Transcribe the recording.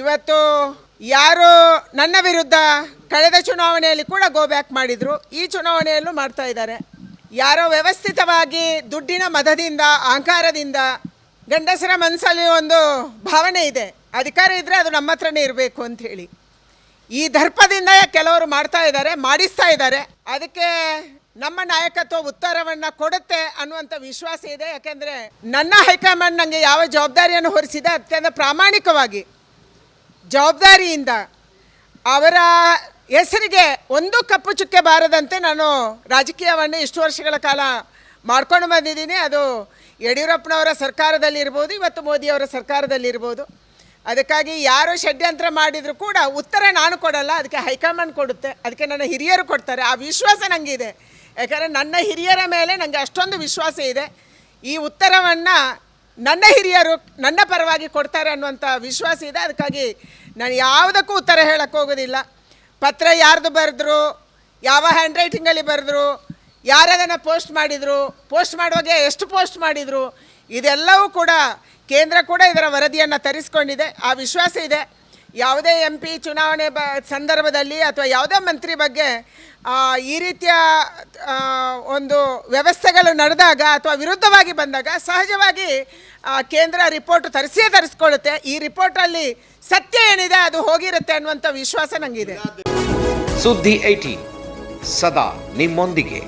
ಇವತ್ತು ಯಾರು ನನ್ನ ವಿರುದ್ಧ ಕಳೆದ ಚುನಾವಣೆಯಲ್ಲಿ ಕೂಡ ಗೋ ಬ್ಯಾಕ್ ಮಾಡಿದ್ರು. ಈ ಚುನಾವಣೆಯಲ್ಲೂ ಮಾಡ್ತಾ ಇದ್ದಾರೆ. ಯಾರೋ ವ್ಯವಸ್ಥಿತವಾಗಿ ದುಡ್ಡಿನ ಮದದಿಂದ, ಅಹಂಕಾರದಿಂದ, ಗಂಡಸರ ಮನಸ್ಸಲ್ಲಿ ಒಂದು ಭಾವನೆ ಇದೆ. ಅಧಿಕಾರ ಇದ್ದರೆ ಅದು ನಮ್ಮ ಹತ್ರನೇ ಇರಬೇಕು ಅಂತ ಹೇಳಿ. ಈ ದರ್ಪದಿಂದ ಕೆಲವರು ಮಾಡ್ತಾ ಇದ್ದಾರೆ, ಮಾಡಿಸ್ತಾ ಇದ್ದಾರೆ. ಅದಕ್ಕೆ ನಮ್ಮ ನಾಯಕತ್ವ ಉತ್ತರವನ್ನು ಕೊಡುತ್ತೆ ಅನ್ನುವಂಥ ವಿಶ್ವಾಸ ಇದೆ. ಯಾಕೆಂದರೆ ನನ್ನ ಹೈಕಮಾಂಡ್ ನನಗೆ ಯಾವ ಜವಾಬ್ದಾರಿಯನ್ನು ಹೊರಿಸಿದೆ ಅತ್ಯಂತ ಪ್ರಾಮಾಣಿಕವಾಗಿ. ಜವಾಬ್ದಾರಿಯಿಂದ ಅವರ ಹೆಸರಿಗೆ ಒಂದು ಕಪ್ಪು ಚುಕ್ಕೆ ಬಾರದಂತೆ ನಾನು ರಾಜಕೀಯವನ್ನು ಇಷ್ಟು ವರ್ಷಗಳ ಕಾಲ ಮಾಡ್ಕೊಂಡು ಬಂದಿದ್ದೀನಿ. ಅದು ಯಡಿಯೂರಪ್ಪನವರ ಸರ್ಕಾರದಲ್ಲಿರ್ಬೋದು, ಇವತ್ತು ಮೋದಿಯವರ ಸರ್ಕಾರದಲ್ಲಿರ್ಬೋದು. ಅದಕ್ಕಾಗಿ ಯಾರು ಷಡ್ಯಂತ್ರ ಮಾಡಿದರೂ ಕೂಡ ಉತ್ತರ ನಾನು ಕೊಡಲ್ಲ, ಅದಕ್ಕೆ ಹೈಕಮಾಂಡ್ ಕೊಡುತ್ತೆ. ಅದಕ್ಕೆ ನನ್ನ ಹಿರಿಯರು ಕೊಡ್ತಾರೆ. ಆ ವಿಶ್ವಾಸ ನನಗಿದೆ ಯಾಕಂದರೆ ನನ್ನ ಹಿರಿಯರ ಮೇಲೆ ನನಗೆ ಅಷ್ಟೊಂದು ವಿಶ್ವಾಸ ಇದೆ. ಈ ಉತ್ತರವನ್ನು ನನ್ನ ಹಿರಿಯರು ನನ್ನ ಪರವಾಗಿ ಕೊಡ್ತಾರೆ ಅನ್ನುವಂಥ ವಿಶ್ವಾಸ ಇದೆ. ಅದಕ್ಕಾಗಿ ನಾನು ಯಾವುದಕ್ಕೂ ಉತ್ತರ ಹೇಳಕ್ಕೆ ಹೋಗೋದಿಲ್ಲ. ಪತ್ರ ಯಾರ್ದು ಬರೆದ್ರು, ಯಾವ ಹ್ಯಾಂಡ್ ರೈಟಿಂಗಲ್ಲಿ ಬರೆದ್ರು, ಯಾರದನ್ನು ಪೋಸ್ಟ್ ಮಾಡಿದರು ಪೋಸ್ಟ್ ಮಾಡುವಾಗ ಎಷ್ಟು ಪೋಸ್ಟ್ ಮಾಡಿದರು, ಇದೆಲ್ಲವೂ ಕೂಡ ಕೇಂದ್ರ ಕೂಡ ಇದರ ವರದಿಯನ್ನು ತರಿಸ್ಕೊಂಡಿದೆ. ಆ ವಿಶ್ವಾಸ ಇದೆ. ಯಾವುದೇ ಎಂ ಪಿ ಚುನಾವಣೆ ಬ, ಸಂದರ್ಭದಲ್ಲಿ ಅಥವಾ ಯಾವುದೇ ಮಂತ್ರಿ ಬಗ್ಗೆ ಈ ರೀತಿಯ ಒಂದು ವ್ಯವಸ್ಥೆಗಳು ನಡೆದಾಗ ಅಥವಾ ವಿರುದ್ಧವಾಗಿ ಬಂದಾಗ ಸಹಜವಾಗಿ ಕೇಂದ್ರ ರಿಪೋರ್ಟ್ ತರಿಸಿಯೇ ತರಿಸ್ಕೊಳ್ಳುತ್ತೆ. ಈ ರಿಪೋರ್ಟಲ್ಲಿ ಸತ್ಯ ಏನಿದೆ ಅದು ಹೋಗಿರುತ್ತೆ ಅನ್ನುವಂಥ ವಿಶ್ವಾಸ ನನಗಿದೆ ಸುದ್ದಿ ಏಟಿ ಸದಾ ನಿಮ್ಮೊಂದಿಗೆ.